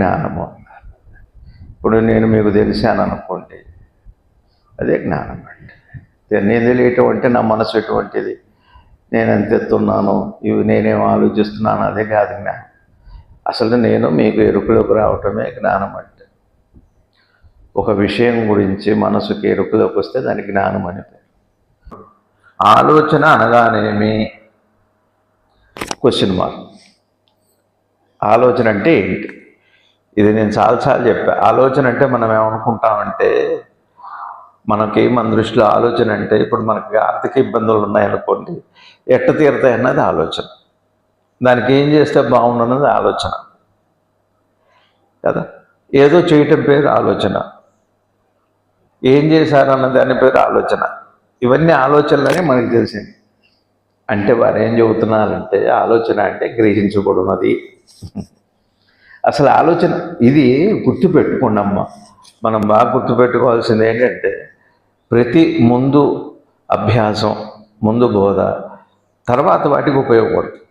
జ్ఞానము ఇప్పుడు నేను మీకు తెలిసాను అనుకోండి అదే జ్ఞానం అండి. నేను తెలియటం అంటే నా మనసు ఎటువంటిది? నేను ఎంత ఎత్తున్నాను? ఇవి నేనేం ఆలోచిస్తున్నాను? అదే కాదు జ్ఞానం. అసలు నేను మీకు ఎరుకులోకి రావటమే జ్ఞానం అంటే ఒక విషయం గురించి మనసుకి ఎరుకులోకి వస్తే దాని జ్ఞానం అని పేరు. ఆలోచన అనగానేమి? క్వశ్చన్ మార్క్ ఆలోచన అంటే ఏంటి? ఇది నేను చాలాసార్లు చెప్పా. ఆలోచన అంటే మనం ఏమనుకుంటామంటే మనకి మన దృష్టిలో ఆలోచన అంటే ఇప్పుడు మనకి ఆర్థిక ఇబ్బందులు ఉన్నాయనుకోండి ఎట్ట తీరుతాయి అన్నది ఆలోచన. దానికి ఏం చేస్తే బాగుండన్నది ఆలోచన. కదా? ఏదో చేయటం పేరు ఆలోచన. ఏం చేశారన్న దాని పేరు ఆలోచన. ఇవన్నీ ఆలోచనలనే మనకు తెలిసింది. అంటే వారు ఏం చెబుతున్నారంటే ఆలోచన అంటే గ్రహించబడినది. అసలు ఆలోచన ఇది గుర్తుపెట్టుకోండమ్మా. మనం బాగా గుర్తుపెట్టుకోవాల్సింది ఏంటంటే ప్రతి ముందు అభ్యాసం ముందు బోధ తర్వాత వాటికి ఉపయోగపడుతుంది.